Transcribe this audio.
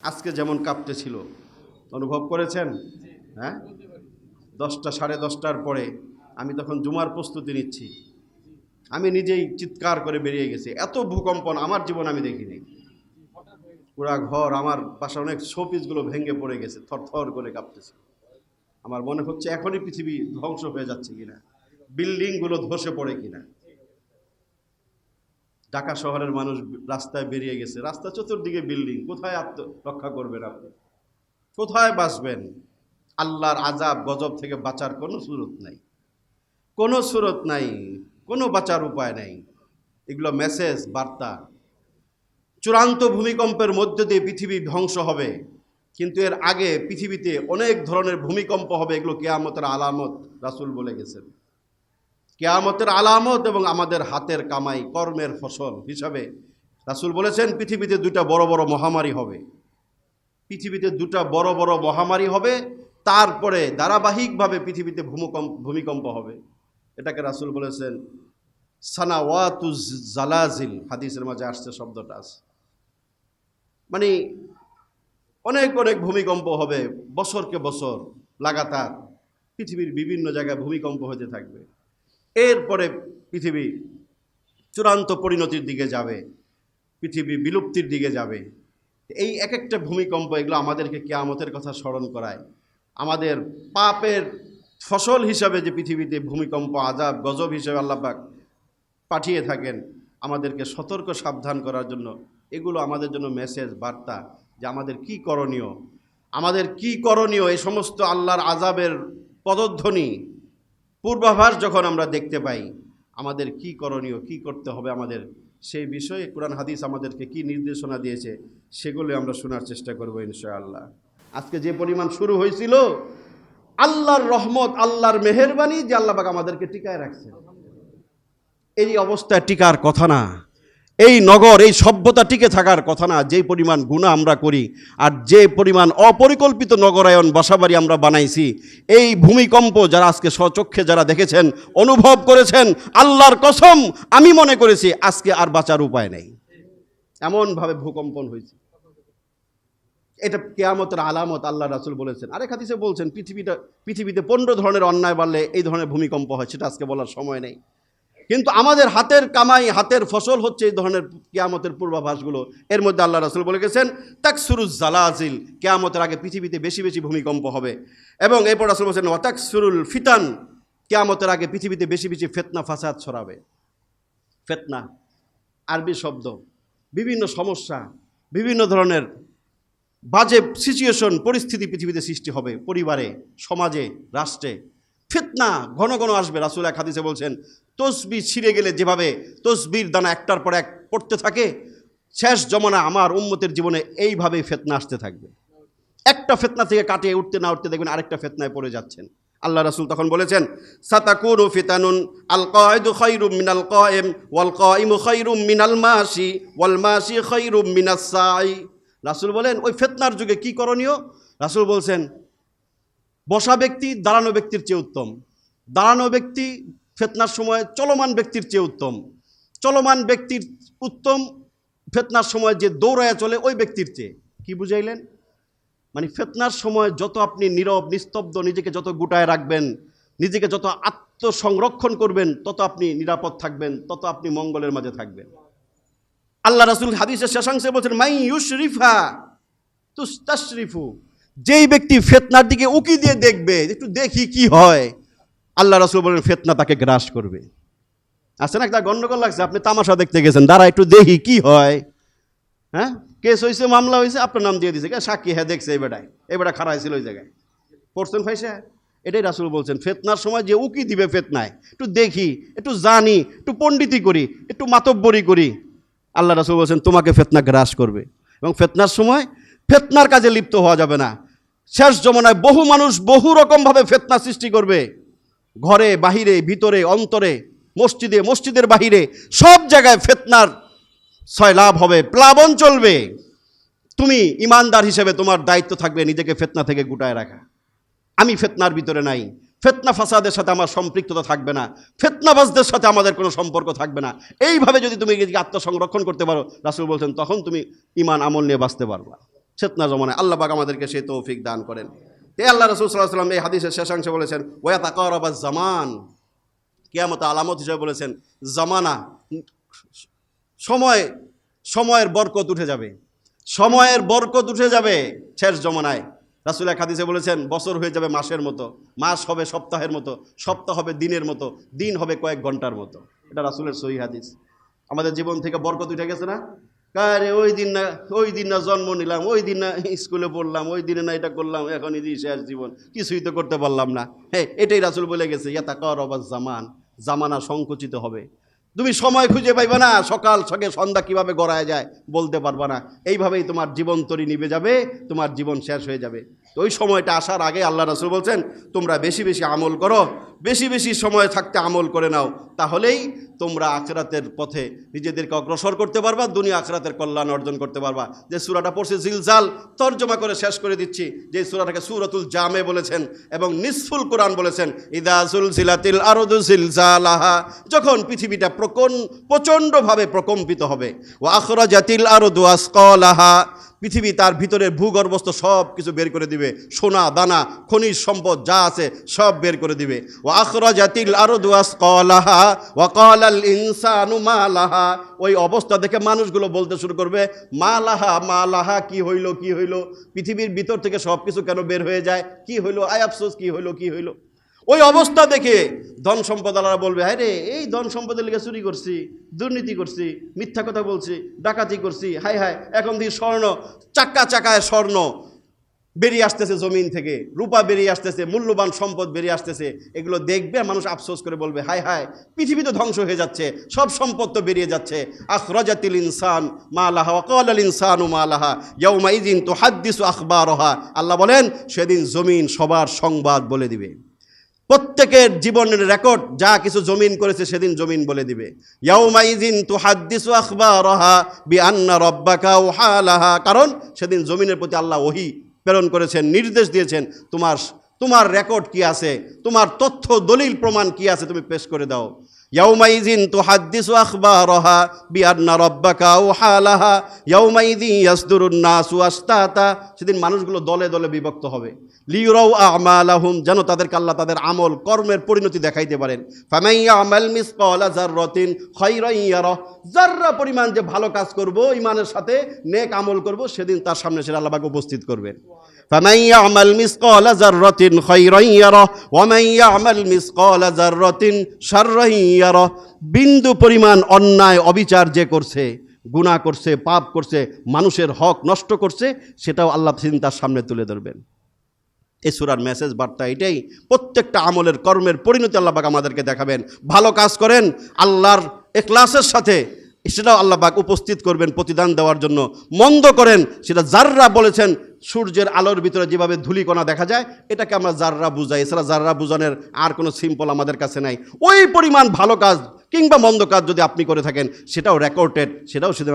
আজকে যেমন কাঁপতেছিল অনুভব করেছেন? হ্যাঁ? দশটা, সাড়ে দশটার পরে আমি তখন জুমার প্রস্তুতি নিচ্ছি। আমি নিজেই চিৎকার করে বেরিয়ে গেছি। এত ভূকম্পন আমার জীবন আমি দেখিনি। পুরা ঘর, আমার পাশে অনেক শোপিসগুলো ভেঙে পড়ে গেছে থর থর করে কাঁপতেছে। আমার মনে হচ্ছে এখনই পৃথিবী ধ্বংস হয়ে যাচ্ছে কিনা, বিল্ডিংগুলো ধসে পড়ে কিনা। ঢাকা শহরের মানুষ রাস্তায় বেরিয়ে গেছে। রাস্তা চতুর্দিকে বিল্ডিং, কোথায় আত্মরক্ষা করবেন আপনি? কোথায় বাঁচবেন? আল্লাহর আজাব গজব থেকে বাঁচার কোনো সুরত নাই। কোনো সুরত নাই, কোনো বাঁচার উপায় নাই। এগুলো মেসেজ বার্তা। চূড়ান্ত ভূমিকম্পের মধ্য দিয়ে পৃথিবী ধ্বংস হবে। কিন্তু এর আগে পৃথিবীতে অনেক ধরনের ভূমিকম্প হবে, এগুলো কেয়ামতের আলামত রাসুল বলে গেছেন। কেয়ামতের আলামত এবং আমাদের হাতের কামাই, কর্মের ফসল হিসাবে রাসূল বলেছেন, পৃথিবীতে দুটা বড় বড় মহামারী হবে। পৃথিবীতে দুটা বড় বড় মহামারী হবে, তারপরে ধারাবাহিকভাবে পৃথিবীতে ভূমিকম্প ভূমিকম্প হবে। এটাকে রাসূল বলেছেন, সানাওয়াতু জালাজিল, হাদিসের মাঝে আসছে শব্দটা। আছে মানে অনেক অনেক ভূমিকম্প হবে, বছরকে বছর, লাগাতার। পৃথিবীর বিভিন্ন জায়গায় ভূমিকম্প হতে থাকবে। এরপরে পৃথিবী চূড়ান্ত পরিণতির দিকে যাবে, পৃথিবী বিলুপ্তির দিকে যাবে। এই এক একটা ভূমিকম্প এগুলো আমাদেরকে কেয়ামতের কথা স্মরণ করায়। আমাদের পাপের ফসল হিসাবে যে পৃথিবীতে ভূমিকম্প আজাব গজব হিসেবে আল্লাপাক পাঠিয়ে থাকেন, আমাদেরকে সতর্ক, সাবধান করার জন্য। এগুলো আমাদের জন্য মেসেজ বার্তা যে আমাদের কি করণীয়। আমাদের কি করণীয় এই সমস্ত আল্লাহর আজাবের পদধ্বনি পূর্বাভাস যখন আমরা দেখতে পাই, আমাদের কি করণীয়, কি করতে হবে আমাদের, সেই বিষয়ে কোরআন হাদিস আমাদেরকে কি নির্দেশনা দিয়েছে, সেগুলো আমরা শোনার চেষ্টা করব ইনশাআল্লাহ। আজকে যে পরিমাণ শুরু হয়েছিল, আল্লাহর রহমত, আল্লাহর মেহরবানি যে আল্লাহবাক আমাদেরকে টিকায় রাখছেন। এই অবস্থায় টিকার কথা না। এই নগর, এই সভ্যতা টিকে থাকার কথা না, যেই পরিমাণ গুণা আমরা করি আর যে পরিমাণ অপরিকল্পিত নগরায়ন বাসাবাড়ি আমরা বানাইছি, এই ভূমিকম্প যারা আজকে স্বচক্ষে যারা দেখেছেন, অনুভব করেছেন, আল্লাহর কসম আমি মনে করেছি আজকে আর বাঁচার উপায় নেই। এমনভাবে ভূকম্পন হয়েছে। এটা কেয়ামতের আলামত আল্লাহ রাসুল বলেছেন। আরেক হাদিসে বলছেন, পৃথিবীটা, পৃথিবীতে পনেরো ধরনের অন্যায় বাড়লে এই ধরনের ভূমিকম্প হয়, সেটা আজকে বলার সময় নেই। কিন্তু আমাদের হাতের কামাই, হাতের ফসল হচ্ছে এই ধরনের কেয়ামতের পূর্বাভাসগুলো। এর মধ্যে আল্লাহ রাসুল বলে গেছেন, তাকসুরুজ জালাজিল কেয়ামতের আগে পৃথিবীতে বেশি বেশি ভূমিকম্প হবে। এবং এরপর রাসুল বলছেন ওয়াতাকসুরুল ফিতান কেয়ামতের আগে পৃথিবীতে বেশি বেশি ফেতনা, ফাসাদ ছড়াবে। ফেতনা, আরবি শব্দ। বিভিন্ন সমস্যা, বিভিন্ন ধরনের বাজে সিচুয়েশন পরিস্থিতি পৃথিবীতে সৃষ্টি হবে। পরিবারে, সমাজে, রাষ্ট্রে। ফিতনা ঘন ঘন আসবে, রাসুল এক হাদিসে বলছেন, তসবি ছিঁড়ে গেলে যেভাবে তসবির দানা একটার পর এক পড়তে থাকে, শেষ জমানা আমার উম্মতের জীবনে এইভাবেই ফেতনা আসতে থাকবে। একটা ফেতনা থেকে কাটিয়ে উঠতে না উঠতে দেখবেন আরেকটা ফেতনায় পড়ে যাচ্ছেন। আল্লাহ রাসুল তখন বলেছেন সাতাকুরু ফিতানুন আল কায়দু খৈরুম মিনাল কায়েম ওয়াল কাইমু খৈরুম মিনাল মাসি ওয়াল মাসি খৈরুম মিনাস সাই। রাসুল বলেন, ওই ফেতনার যুগে কি করণীয়? রাসুল বলছেন বসা ব্যক্তি দাঁড়ানো ব্যক্তির চেয়ে উত্তম। দাঁড়ানো ব্যক্তি ফেতনার সময় চলমান ব্যক্তির চেয়ে উত্তম। চলমান ব্যক্তির উত্তম ফেতনার সময় যে দৌড়ায় চলে ওই ব্যক্তির চেয়ে। কি বুঝাইলেন? মানে ফেতনার সময় যত আপনি নীরব, নিস্তব্ধ, নিজেকে যত গুটায় রাখবেন, নিজেকে যত আত্মসংরক্ষণ করবেন, তত আপনি নিরাপদ থাকবেন, তত আপনি মঙ্গলের মাঝে থাকবেন। আল্লাহ রাসুল হাদিসের শেষাংশে বলছেন মাই ইউশরিফা তুস্তাশরিফু। যেই ব্যক্তি ফেতনার দিকে উকি দিয়ে দেখবে, একটু দেখি কি হয়, আল্লাহ রাসুল বলেন, ফেতনা তাকে গ্রাস করবে। আছে না একটা গন্ডগোল লাগছে? আপনি তামাশা দেখতে গেছেন, দাঁড়া একটু দেখি কি হয়। হ্যাঁ? কেস হয়েছে মামলা হয়েছে আপনার নাম দিয়ে দিয়েছে সাক্ষী হ্যাঁ দেখছে এই বেটায়। এই বেটা খারাপ হয়েছিল ওই জায়গায়। পড়ছেন ফাইসা? এটাই রাসুল বলছেন, ফেতনার সময় যে উকি দিবে ফেতনায়, একটু দেখি, একটু জানি, একটু পণ্ডিতি করি, একটু মাতব্বরি করি। আল্লাহ রাসুল বলছেন, তোমাকে ফেতনা গ্রাস করবে। এবং ফেতনার সময় ফেতনার কাজে লিপ্ত হওয়া যাবে না। শেষ জমানায় বহু মানুষ বহু রকমভাবে ফেতনা সৃষ্টি করবে। ঘরে, বাহিরে, ভিতরে, অন্তরে, মসজিদে, মসজিদের বাহিরে, সব জায়গায় ফেতনার লাভ হবে, প্লাবন চলবে। তুমি ইমানদার হিসেবে তোমার দায়িত্ব থাকবে নিজেকে ফেতনা থেকে গুটায় রাখা। আমি ফেতনার ভিতরে নাই। ফেতনা ফাসাদের সাথে আমার সম্পৃক্ততা থাকবে না। ফেতনাবাজদের সাথে আমাদের কোনো সম্পর্ক থাকবে না। এইভাবে যদি তুমি নিজেকে আত্মসংরক্ষণ করতে পারো, রাসুল বলছেন, তখন তুমি ইমান আমল নিয়ে বাঁচতে পারবা। চেতনা জমানায় আল্লাহ পাক আমাদেরকে সেই তৌফিক দান করেন। এ আল্লাহ রসুল সাল্লাহ সাল্লাম এই হাদিসের শেষাংশে বলেছেন, ওয়া তাকর আবার জামান কিয়ামত আলামত হিসেবে বলেছেন, জামানা, সময়, সময়ের বরকত উঠে যাবে। সময়ের বরকত উঠে যাবে শেষ জমানায়। রাসুল এক হাদিসে বলেছেন, বছর হয়ে যাবে মাসের মতো, মাস হবে সপ্তাহের মতো, সপ্তাহ হবে দিনের মতো, দিন হবে কয়েক ঘণ্টার মতো। এটা রাসুলের সহি হাদিস। আমাদের জীবন থেকে বরকত উঠে গেছে না? কারে ওই দিন না, ওই দিন না জন্ম নিলাম, ওই দিন না স্কুলে পড়লাম, ওই দিনে না এটা করলাম, এখন এই শেষ জীবন, কিছুই তো করতে পারলাম না। হ্যাঁ এটাই রাসুল বলে গেছে, ইয়াতা কর অবাস জামান, জামানা সংকুচিত হবে। তুমি সময় খুঁজে পাইবে না, সকাল সকে সন্ধ্যা কীভাবে গড়ায় যায় বলতে পারবে না। এইভাবেই তোমার জীবন তরি নিবে যাবে, তোমার জীবন শেষ হয়ে যাবে। তো ওই সময়টা আসার আগে আল্লাহ রসুল বলছেন, তোমরা বেশি বেশি আমল করো বেশি বেশি সময় থাকতে আমল করে নাও, তাহলেই তোমরা আখরাতের পথে নিজেদেরকে অগ্রসর করতে পারবা, দুনিয়া আখরাতের কল্যাণ অর্জন করতে পারবা। যে সুরাটা পড়ছে জিলজাল, তর্জমা করে শেষ করে দিচ্ছি, যে সুরাটাকে সুরতুল জামে বলেছেন এবং নিসফুল কোরআন বলেছেন ইদাসুল সিলাতিল আরদু জিলজালাহা যখন পৃথিবীটা প্রকন, প্রচণ্ডভাবে প্রকম্পিত হবে ও আখরা জাতিল আরদু আসকলাহা পৃথিবী তার ভিতরের ভূগর্ভস্থ সব কিছু বের করে দিবে। সোনা, দানা, খনিজ সম্পদ যা আছে সব বের করে দিবে। ও আখরা জাতিল আরও দুয়াস কলাহা ও কলাল ইনসানু মালাহা। ওই অবস্থা দেখে মানুষগুলো বলতে শুরু করবে, মালাহা মালাহা, কি হইল কি হইল? পৃথিবীর ভিতর থেকে সব কিছু কেন বের হয়ে যায়? কি হইল? আয় আফসোস, কি হইল কি হইল? ওই অবস্থা দেখে ধন সম্পদ সম্পদালারা বলবে হ্যাঁ রে, এই ধন সম্পদের লেগে চুরি করছি, দুর্নীতি করছি, মিথ্যা কথা বলছি, ডাকাতি করছি হাই হাই এখন দিয়ে স্বর্ণ চাকা চাকায় স্বর্ণ বেরিয়ে আসতেছে জমিন থেকে, রূপা বেরিয়ে আসতেছে, মূল্যবান সম্পদ বেরিয়ে আসতেছে, এগুলো দেখবে, মানুষ আফসোস করে বলবে হাই হাই পৃথিবী তো ধ্বংস হয়ে যাচ্ছে, সব সম্পদ তো বেরিয়ে যাচ্ছে আখরাজাতিল ইনসান মা লাহা ওয়াকাল আল ইনসানু মা লাহা ইয়াউমা ইযিন তুহাদ্দিসু আখবারহা। আল্লাহ বলেন, সেদিন জমিন সবার সংবাদ বলে দিবে। প্রত্যেকের জীবনের রেকর্ড যা কিছু জমিন করেছে সেদিন জমিন বলে দিবে। আখবারহা বিআন্না রাব্বাকা ওয়াহালাহা কারণ সেদিন জমিনের প্রতি আল্লাহ ওহি প্রেরণ করেছেন, নির্দেশ দিয়েছেন, তোমার তোমার রেকর্ড কি আছে? তোমার তথ্য, দলিল, প্রমাণ কি আছে তুমি পেশ করে দাও। ইয়াউমাইজিন তুহাদ্দিসু আখবারহা বিআন্না রাব্বাকা ওয়াহালাহা ইয়াউমাইযিন ইয়াসদুরুন নাসু আশতাতা। সেদিন মানুষগুলো দলে দলে বিভক্ত হবে। লিউরাউ আমালাহুম, যেন তাদেরকে আল্লাহ তাদের আমল, কর্মের পরিণতি দেখাইতে পারেন। ফামাইয়া আমাল মিসকালা জাররাতিন খায়রান ইয়ারা। জাররা পরিমাণ যে ভালো কাজ করব ইমানের সাথে নেক আমল করব, সেদিন তার সামনে সেটা আল্লাহ পাক উপস্থিত করবেন। ফামান ইয়ামাল মিসকালা জাররাতিন খায়রান ইয়ারা ওয়ামান ইয়ামাল মিসকালা জাররাতিন শাররান ইয়ারা বিন্দু পরিমাণ অন্যায়, অবিচার যে করছে, গুনাহ করছে, পাপ করছে, মানুষের হক নষ্ট করছে, সেটাও আল্লাহ সেদিন তার সামনে তুলে ধরবেন। এই সুরার মেসেজ বার্তা এটাই। প্রত্যেকটা আমলের কর্মের পরিণতি আল্লাহবাক আমাদেরকে দেখাবেন। ভালো কাজ করেন, আল্লাহর এখলাসের সাথে সেটাও আল্লাহবাক উপস্থিত করবেন, প্রতিদান দেওয়ার জন্য। মন্দ করেন, সেটা জাররা বলেছেন সূর্যের আলোর ভিতরে যেভাবে ধুলিকণা দেখা যায়, এটাকে আমরা জাররা বুঝাই। এছাড়া জাররা বুঝানোর আর কোনো সিম্পল আমাদের কাছে নাই। ওই পরিমাণ ভালো কাজ কিংবা মন্দ কাজ যদি আপনি করে থাকেন, সেটাও রেকর্ডেড সেটাও সেদিন